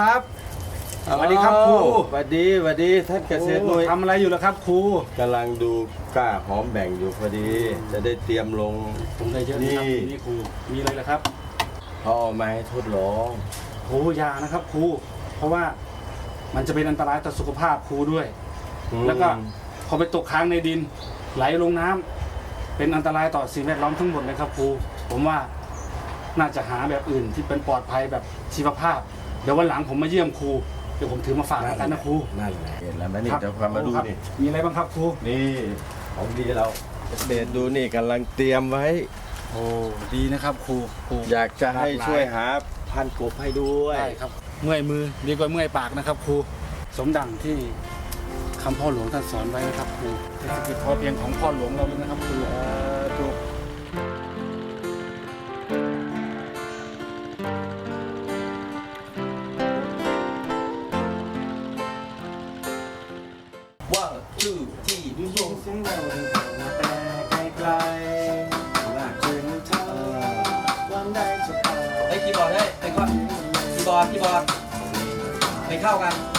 ครูครับ สวัสดีครับครู อ้าวสวัสดีสวัสดีท่านเกษตรหน่วยทำอะไรอยู่ล่ะครับครูกำลังดูกล้าหอมแบ่งอยู่พอดี จะได้เตรียมลง ผมได้เยอะนะครับนี่ นี่ครูมีอะไรล่ะครับเขาเอามาให้ทดลองครูอยานะครับครูเพราะว่ามันจะเป็นอันตรายต่อสุขภาพครูด้วย แล้วก็พอไปตกค้างในดิน ไหลลงน้ำเป็นอันตรายต่อสิ่งแวดล้อมทั้งหมดเลยครับครูผมว่าน่าจะหาแบบอื่นที่เป็นปลอดภัยแบบชีวภาพ เดี๋ยววันหลังผมมาเยี่ยมครูเดี๋ยวผมถือมาฝากแล้วกันนะครูนั่นแหละเห็นแล้วไหมนี่ครับเดี๋ยวความมาดูครับนี่ มีอะไรบ้างครับครูนี่ของดีเราเดชดูนี่กำลังเตรียมไว้ โอ้ดีนะครับครูครูอยากจะให้หลากหลายช่วยหาพันธุ์กบให้ด้วยได้ครับ เมื่อยมือดีกว่าเมื่อยปากนะครับครูสมดังที่คำพ่อหลวงท่านสอนไว้นะครับครูเศรษฐกิจพอเพียงของพ่อหลวงเราเลยนะครับครู เข้ากัน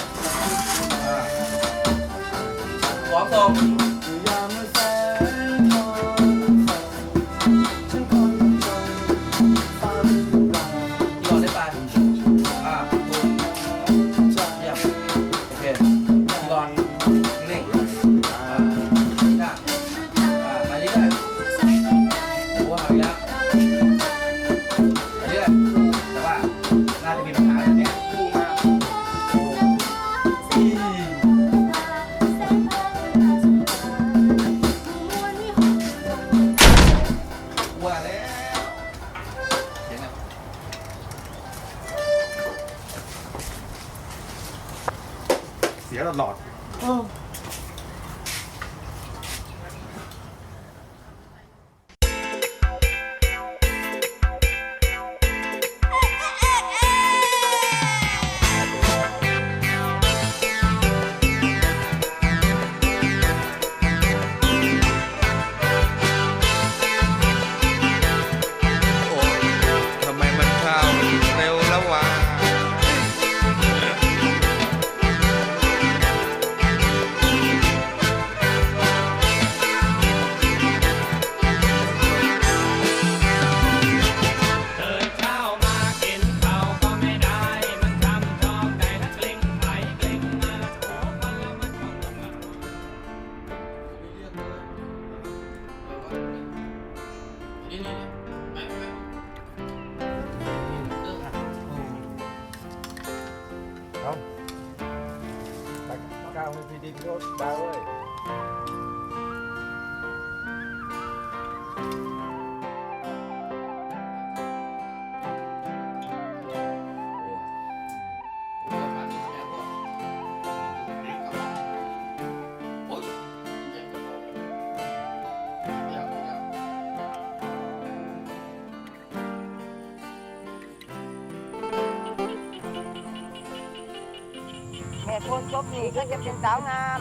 แม่โพนกบนี่เขาจะเป็นสาวงาม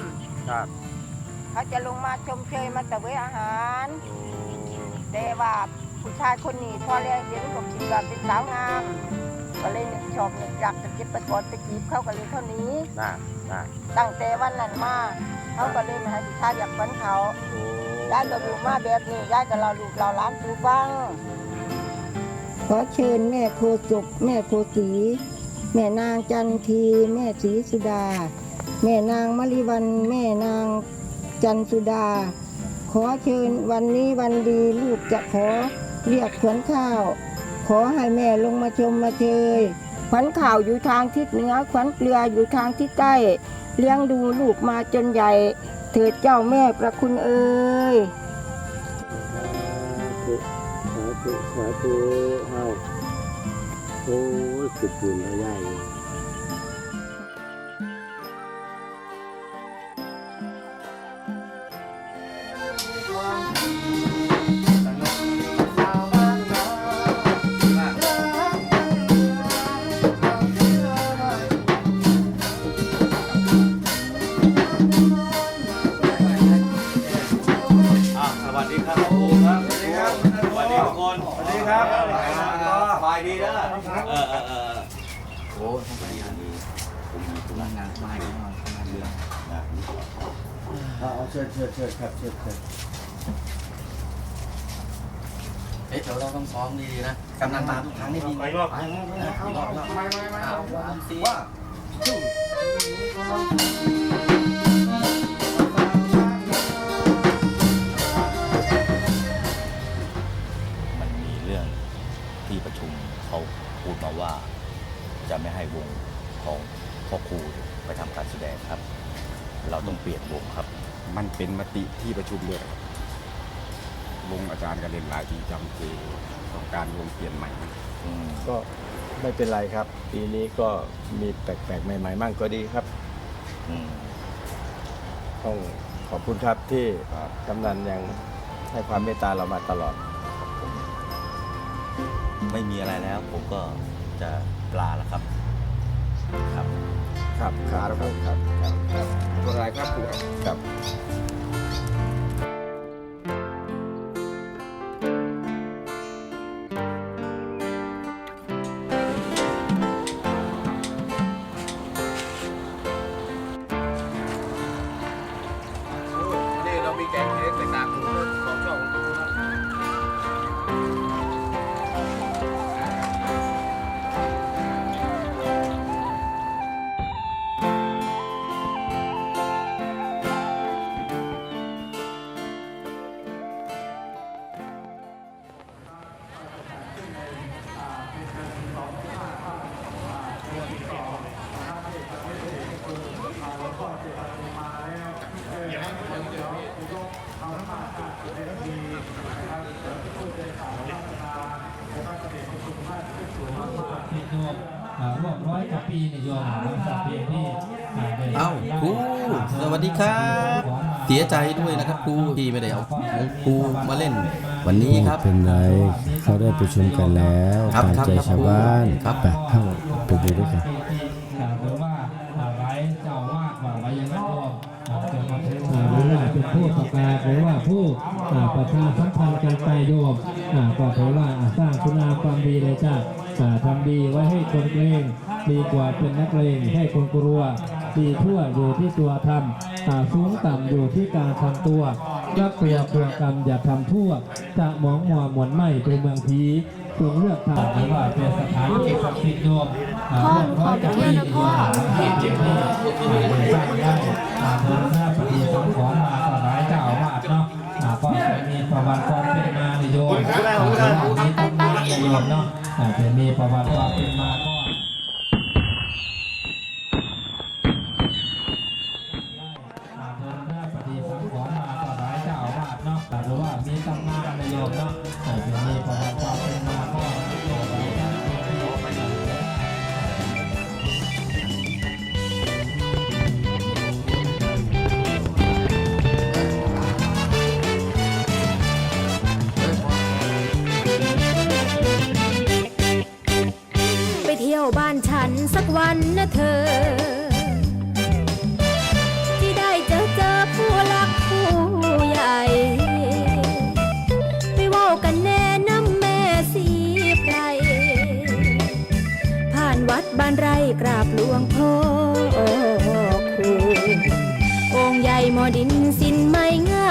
ครับเขาจะลงมาชมเชยมาตะเวยอาหาร แต่ว่าผู้ชายคนนี้พอแลเห็นก็คิดว่าเป็นสาวงาม ก็เลยนึกชอบนึกอยากจะเก็บไปกอดไปจีบเขาก็เลยเท่านี้น่าน่าตั้งแต่วันนั้นมาเขาก็เลยมาให้ผู้ชายอยากฝันเขายายก็อยู่มาแบบนี้ยายก็เราลูกเราหล้านสู่ฟังขอเชิญแม่โคศกแม่โคสี แม่นางจันที แม่ศรีสุดา แม่นางมริวัน แม่นางจันสุดา ขอเชิญวันนี้วันดีลูกจะขอเรียกขวัญข้าว ขอให้แม่ลงมาชมมาเชยขวัญข่าวอยู่ทางทิศเหนือขวัญเกลืออยู่ทางทิศใต้เลี้ยงดูลูกมาจนใหญ่ เถิดเจ้าแม่ประคุณเอ่ยสาธุสาธุเอา โอ้ยสุดบุญแล้วใหญ่ ทำงานมาอีกแล้วทำงานเยอะเอาเชิญเชิญเชิญครับเชิญเชิญเอ๊ะเดี๋ยวเราต้องซ้อมดีๆนะกำนันมาทุกครั้งนี่มีไปรอบไปรอบรอบไม่ไม่ไม่สามสี่ว่ามันมีเรื่องที่ประชุมเขาพูดมาว่าจะไม่ให้วงของ เป็นมติที่ประชุมด้วยวงอาจารย์ก็เล่นหลายปีจำเจต้องการวงเปลี่ยนใหม่อืมก็ไม่เป็นไรครับ ปีนี้ก็มีแปลกๆ ใหม่ๆมั่งก็ดีครับอืมต้องขอบคุณครับที่กำนันยังให้ความเมตตาเรามาตลอด ไม่มีอะไรแล้ว ผมก็จะปลาแล้วครับ ครับ ครับครับครับครับครับครับตัวอะไรครับครูครับ ร่วมร้อยกว่าปีเนี่ยโยมหลังจากเพลงที่อ่าได้เอ้าครูสวัสดีครับ เสียใจด้วยนะครับครูที่ไม่ได้เอาของครูมาเล่น วันนี้ครับเป็นไรเขาได้ประชุมกันแล้วครับตามครับใจครับชาวบ้านครับไปเข้าไปดูด้วยกันอ่าหรือว่าอ่าไว้เจ้าอาวาดว่าไว้อยังนั้นโยมอ่าจะมาถึงอ่าหรือว่าเป็นผู้ประกาศหรือว่าผู้อ่าประชาสัมพันธ์กันไปโยมอ่าก็ถือว่าอ่าสร้างคุณงามความดีเลยจ้าอ่า ทำดีไว้ให้คนเกรงดีกว่าเป็นนักเลงให้คนกลัว ดีทั่วอยู่ที่ตัวทำอ่าสูงต่ำอยู่ที่การทำตัวรักเตัวกลัวกรรมอย่าทำทั่ว จะมองมัวหมวนไหมเป็นเมืองผีจงเลือกทางหรือว่าเป็นสถานที่ศักดิ์สิทธิ์โยมอ่าร่วมร้อยกับปีโยมที่เจ็บนี่อ่าได้สร้างได้อ่าบูรณะปฏิสังขรณ์มาต่อหลายเจ้าอาวาสเนาะอ่าก็จะมีประวัติความเป็นมาในโยมอ่ามีตำนานในโยมเนาะ อ่าจะมีประวัติความเป็นมา บ้านไร่กราบหลวงพ่อคุณองค์ใหญ่หมอดินสินไม่งา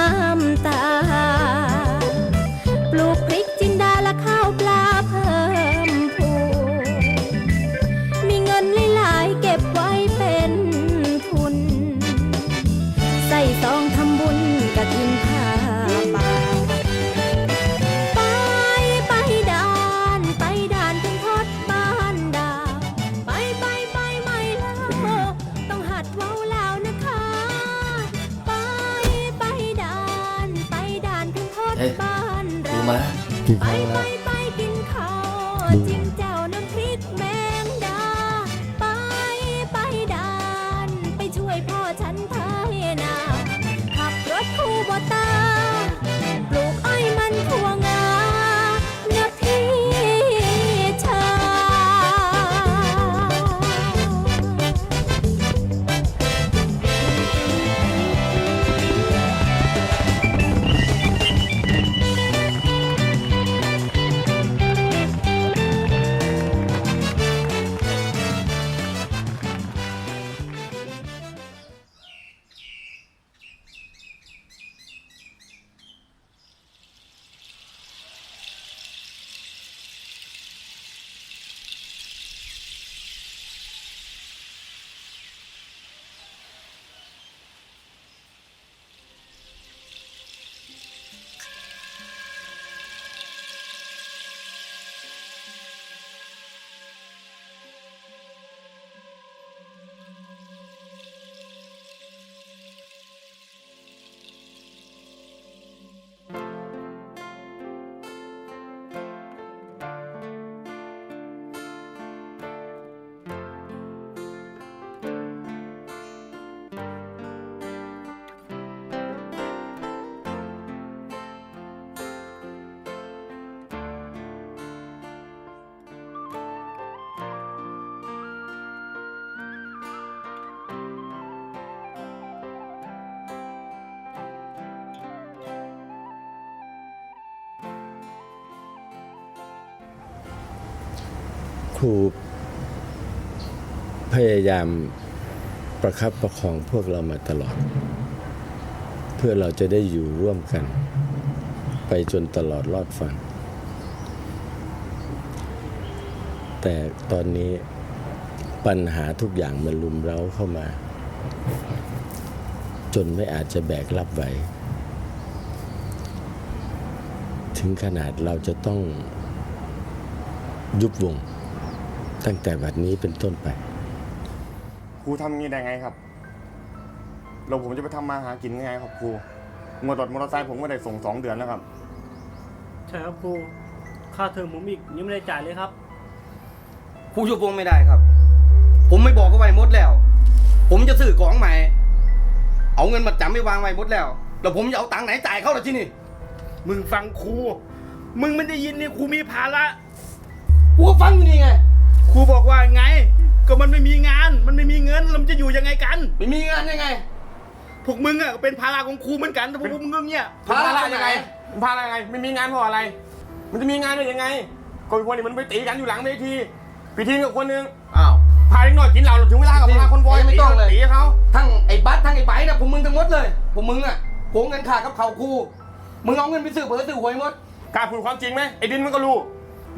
ครูพยายามประคับประคองพวกเรามาตลอด เพื่อเราจะได้อยู่ร่วมกัน ไปจนตลอดรอดฟังแต่ตอนนี้ปัญหาทุกอย่างมันลุมเร้าเข้ามา จนไม่อาจจะแบกรับไหว ถึงขนาดเราจะต้องยุบวง ตั้งแต่บัดนี้เป็นต้นไป ครูทำอย่างนี้ได้ไงครับเราผมจะไปทำมาหากินยังไงครับครูมอเตอร์มอเตอร์ไซค์ผมก็ได้ส่งสองเดือนแล้วครับ ใช่ครับครู ค่าเทอมผมอีกยังไม่ได้จ่ายเลยครับ ครูยุบวงไม่ได้ครับ ผมไม่บอกก็ไว้หมดแล้ว ผมจะซื้อของใหม่ เอาเงินมาจำไม่วางไว้หมดแล้ว แล้วผมจะเอาตังค์ไหนจ่ายเขาล่ะที่นี่ มึงฟังครู มึงไม่ได้ยินนี่ครูมีภาระ กูก็ฟังอยู่นี่ไง ครูบอกว่าไง ก็มันไม่มีงาน มันไม่มีเงินแล้วมันจะอยู่ยังไงกัน ไม่มีงานยังไงพวกมึงอะก็เป็นภาระของครูเหมือนกันแต่พวกมึงเนี่ยภาระยังไงภาระยังไง ไม่มีงานเพราะอะไร มันจะมีงานได้ยังไงก็คนนี้มันไปตีกันอยู่หลังเวทีพี่ทีมกับคนหนึงอ้าวพาเด็กหน่อยกินเหล้าถึงเวลากับพาคนบอยไม่ต้องเลยตีเขาทั้งไอ้บัสทั้งไอ้ไบร์ทนะผมมึงทั้งหมดเลยผมมึงอะโกงเงินขาดกับเขาครูมึงเอาเงินไปซื้อเบอร์ซื้อหวยหมดกล้าพูดความจริงไหมไอ้ดินมันก็รู้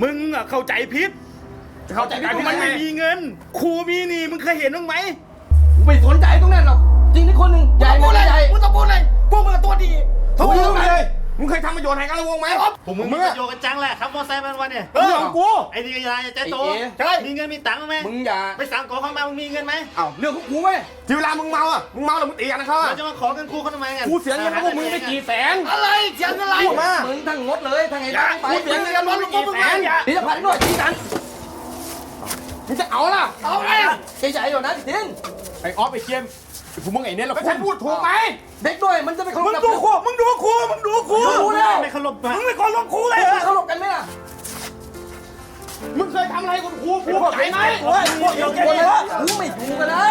มึงอะเข้าใจผิดจะ เข้าใจผิดมันทำไมไม่มีเงินครูมีหนี่มึงเคยเห็นบ้างไหมกูไม่สนใจตรงนั้นหรอกจริงที่คนหนึ่งใหญ่พูดไม่เลยใหญ่มึงต้องพูดเลยพวกมึงอะตัวดีทุกคนเลยมึงเคยทำประโยชน์ให้กันละวงไหมผมมึงมึงปอะระโยชน์กันจังแหละครับมอไซค์มันวันเนี่ยเรื่องของกูไอ้นี่ก็ยายใจโตไอ้เอ๋ใช่มีเงินมีตังค์ไหมมึงอย่าไปสั่งของเขามามึงมีเงินไหมเอ้าเรื่องของกูเว้ยที่เวลามึงเมาอะมึงเมาแล้วมึงตีกันนะเขาอะเราจะมาขอเงินครูเขาทำไมกันกูเสียเงินกับพวกมึงไปกี่แสนอะไรเสียเงินอะไรพูดมามึงทั้งหมดเลยทั้งไอ้อย่าไปกูเสียเงินกับมึงกูมึงไม่อย่าเดี๋ยวจะพาเด็กหน่อยตีกัน มึงจะเอาล่ะเอาไงใจใจอยู่นะทิ้งไอ้ออฟไอ้เคียมไอ้พวกมึงไอ้เนี่ยเราฉันพูดถูกไหมเด็กด้วยมันจะไปเคารพมึงกับดูครูมึงดูครูมึงดูครูดูแล้วไม่เคารพมึงไม่เคารพครูเลยเด็กเหรอเคารพกันไหมล่ะมึงเคยทำอะไรกับครูครูพวกเข้าใจไหมพวกพวกเดียวกันคนเนี่ยละกูไม่ดูก็ได้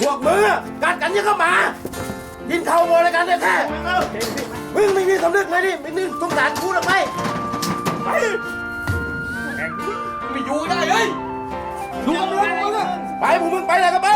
พวกมึงอะกัดกันยังก็หมากินข้าวโมอะไรกันเนี่ยแค่มึงไม่มีสำนึกเลยดิไม่มีสงสารครูหรือไม่ไปไม่อยู่ก็ได้เฮ้ย ดูกับมึงมึงไปพวกมึงไปเลยกันไป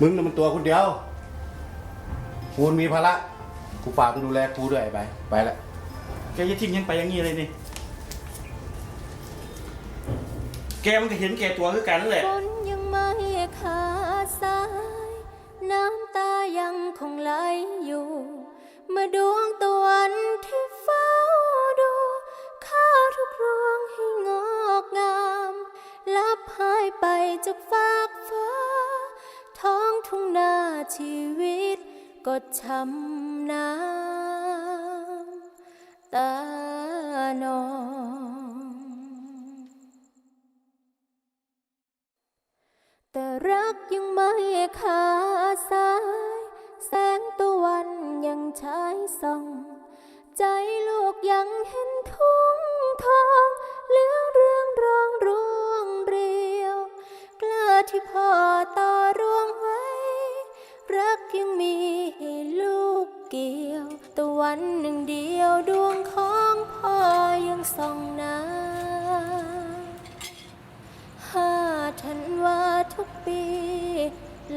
มึงน่ะมันตัวคนเดียวครูมีภาระกูฝากมึงดูแลครูด้วยไปไปละแกจะทิ้งฉันไปอย่างนี้เลยนี่ แกมันก็เห็นแก่ตัวคือกันนั่นแหละ ฝนยังไม่ขาดสาย น้ำตายังคงไหลอยู่ เมื่อดวงตะวันที่เฝ้าดูข้าวทุกรวงให้งอกงามลับหายไปจากฟากฟ้า ท้องทุ่งนาชีวิต ก็ช้ำน้ำตานองแต่รักยังไม่ขาดสาย แสงตะวันยังฉายส่อง ใจลูกยังเห็นทุ่งทองเหลืองเรืองรองร่วงเรียว กล้าที่พ่อต่อร่วงไว้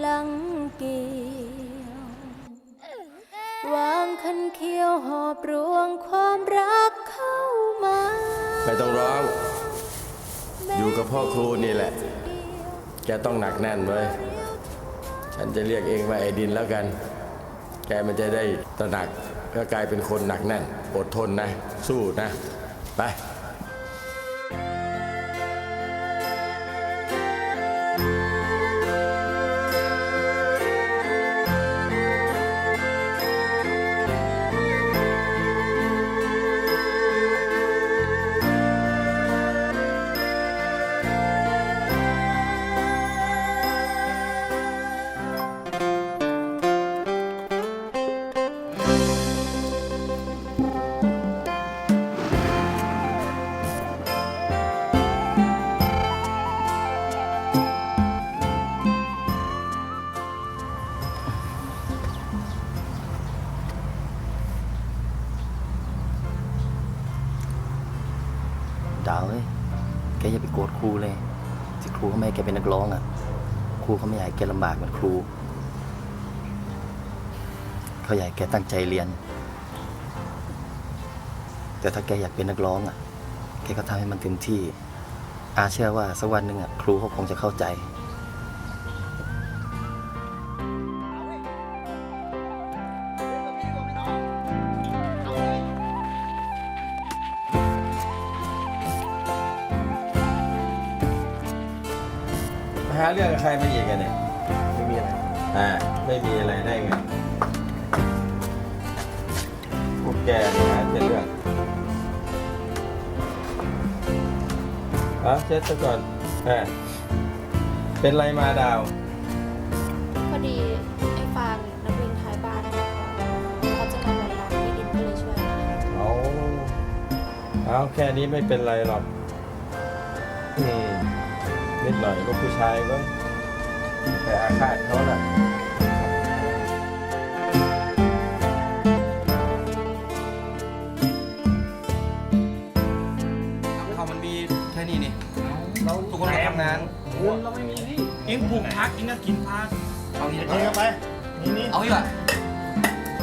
ลังเกียวนเขียวหอบรวงความรักเข้ามา ไม่ต้องร้อง อยู่กับพ่อครูนี่แหละ แกต้องหนักแน่นเว้ย ฉันจะเรียกเองว่าไอ้ดินแล้วกัน แกมันจะได้ตระหนักก็กลายเป็นคนหนักแน่น อดทนนะ สู้นะ ไป กเป็นนักร้องอะ ครูเขาไม่อยากให้แกลำบากเหมือนครู เขาอยากให้แกตั้งใจเรียน แต่ถ้าแกอยากเป็นนักร้องอะ แกก็ทำให้มันเต็มที่ อาเชื่อว่าสักวันหนึ่งอะครูเขาคงจะเข้าใจ หาเรื่องกับใครมาอีกกันเนี่ยไม่มีอะไรอ่าไม่มีอะไรได้ไงพวกแกเนี่ยหาแต่เรื่องเอาเช็ดซะก่อนอ่าเป็นไรมาดาว พอดีไอ้ฟางนักเรียนท้ายบ้านเขาจะมาวันรับพี่ดินก็เลยช่วย เอาเอาแค่นี้ไม่เป็นไรหรอกอืมนิด หน่อยลูกผู้ชายก็แต่อาฆาตเขาน่ะเขามันมีแค่นี้นี่เราทุกคนมาทำงานเราไม่มีที่กินปลูกพักกินก็กินพักเอางี้ดีกนี่ว่าเข้าไปนี่นี่เอาดีกว่า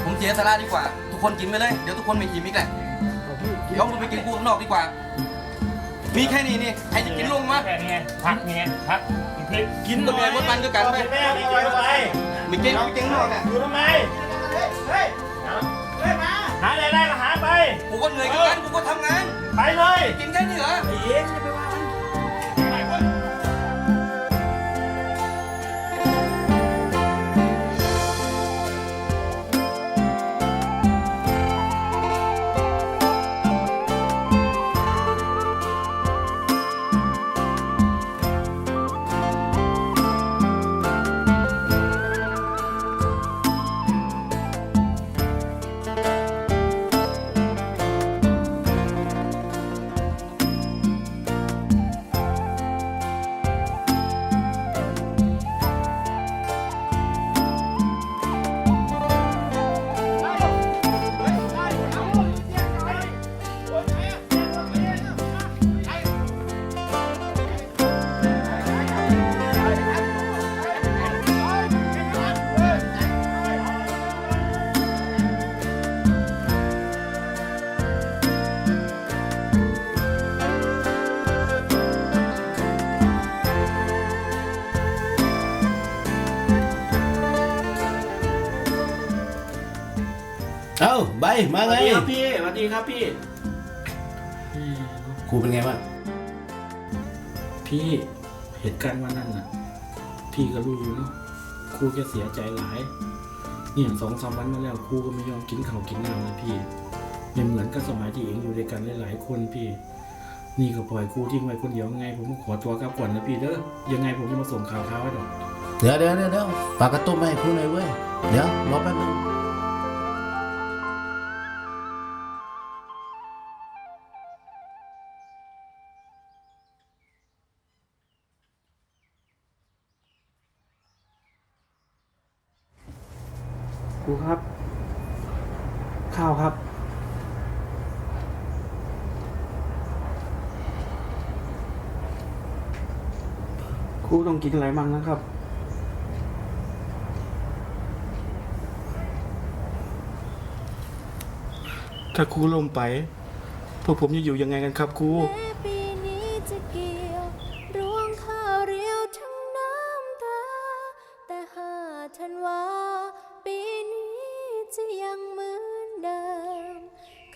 ผมเสียสาระดีกว่า ทุกคนกินไปเลย เดี๋ยวทุกคนไม่อิ่มอีกแหละเดี๋ยวผมไปกินกูข้างนอกดีกว่า มีแค่นี้นี่ใครจะกินลงมาแค่นี้พักไงพักกินกินตัวเมียมดมันด้วยกันไปแม่ไม่กินเข้าไปไม่เก่งไม่เก่งนอกอะอยู่ทำไมเฮ้ยเฮ้ยมาหาอะไรได้ก็หาไปกูก็เหนื่อยกับกันกูก็ทำงานไปเลยกินแค่นี้เหรอไอ้เย็นจะไป มาสไงวัสดีครับพี่สวัสดีครับพี่ ครูเป็นไงบ้างพี่เหตุการณ์วันนั้นน่ะ พี่ก็รู้อยู่เนาะครูแกเสียใจหลาย เนี่ยสองสามวันมาแล้วครูก็ไม่ยอมกินข้าวกินน้ำเลยพี่ไม่เหมือนกับสมัยที่เองอยู่ด้วยกันหลายๆคนพี่ นี่ก็ปล่อยครูทิ้งไว้คนเดียวไง ผมขอตัวกลับก่อนนะพี่เด้อยังไงผมจะมาส่งข่าวเขาให้ดอก เดี๋ยวเดี๋ยวเดี๋ยวเดี๋ยวฝากกระตุ้มมาให้ครูหน่อยเว้ย เดี๋ยวรอแป๊บนึง กินอะไรมั่งนะครับ ถ้าครูล่มไป พวกผมจะอยู่ยังไงกันครับครูแม้ปีนี้จะเกี่ยวรวงข้าวเรียวทั้งน้ำตา แต่หาทันว่า ปีนี้จะยังเหมือนเดิม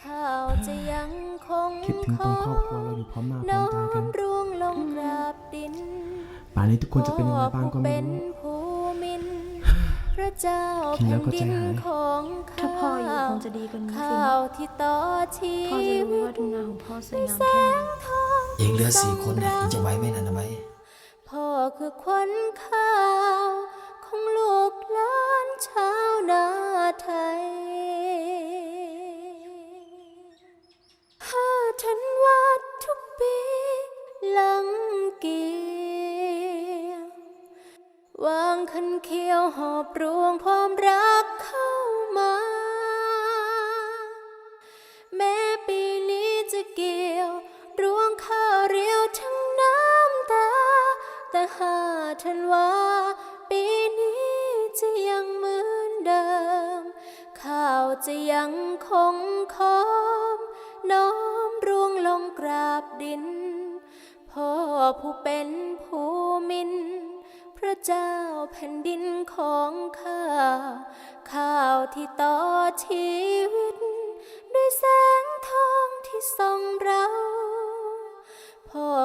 ข้าวจะยังคงคิดถึงตอนครอบครัวเราอยู่พร้อมหน้าพร้น้ออมตากันมร่วงลงกราบดินป่านนี้ทุกคนจะเป็นยังไงบ้างก็ไม่เป็นรู้ภูมินพระเจ้าคิดแล้แผ่วนก็ใจดินหายของข้าถ้าพ่ออยู่คงจะดีกว่านี้สิข้าวที่ต่อชีพ่อจะวิรู้ตว่าทุ่งนาของพ่อสวยด้วยงามแสแค่ไหนงทองเองเหลือสี่คนนะเองจะไหวไหมนะนะไหมพ่อคือควันข้า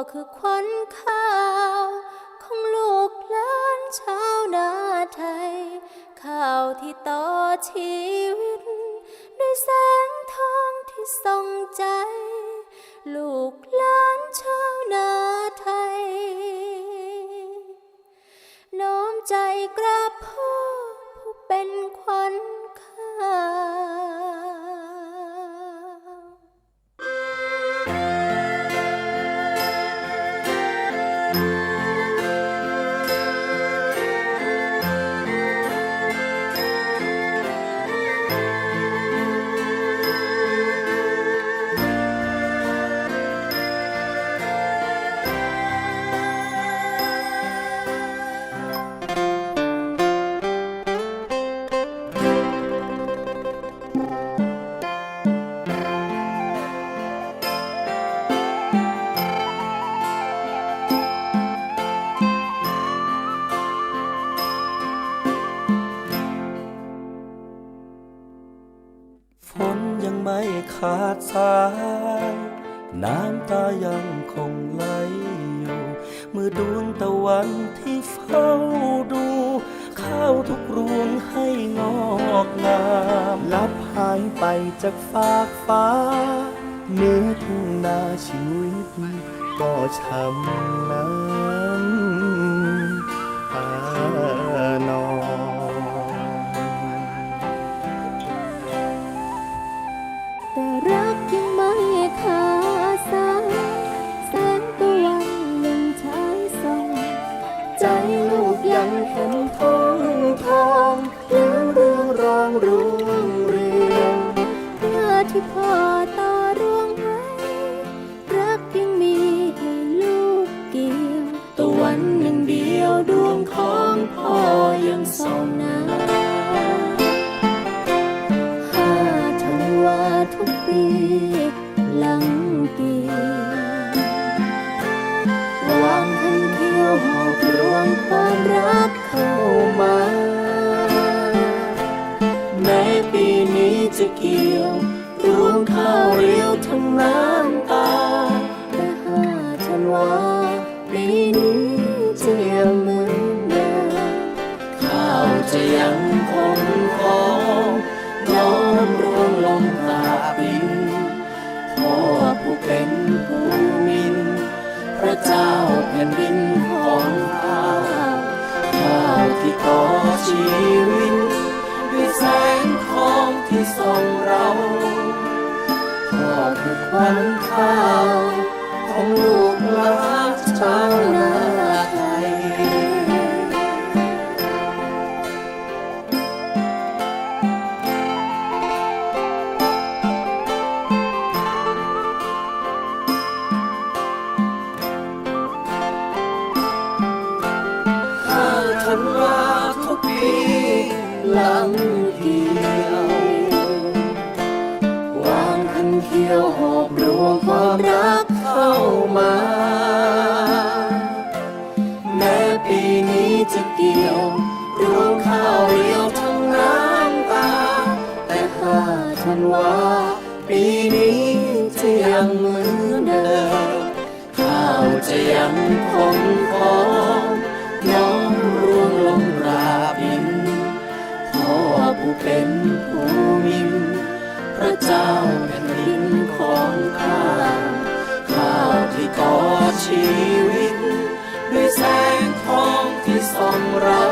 คือควัน วันที่เฝ้าดู ข้าวทุกรวงให้งอกงามลับหายไปจากฟากฟ้า เนื้อทุ่งนาชีวิตก็ช้ำนา ปีหลังปีวางคันเขียวหอบรวงความรักเข้ามา แม้ปีนี้จะเกี่ยวรวงข้าวเรียวทั้งน้ำ เจ้าแผ่นดินของข้าข้าวที่ต่อชีวิตด้วยแสงทองที่ส่องเราพ่อคือควันข้าวของลูกหลานชาวนา ชีวิต ด้วยแสงทองที่ส่องเรา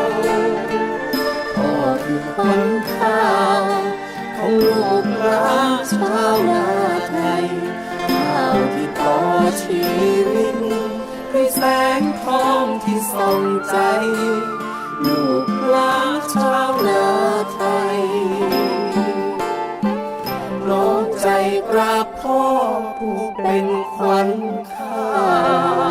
พ่อคือขวัญข้าวของลูกหลานชาวนาไทยข้าวที่ต่อชีวิต ด้วยแสงทองที่ส่องใจ ลูกหลานชาวนาไทยน้องใจกราบพ่อผู้เป็นขวัญ Oh.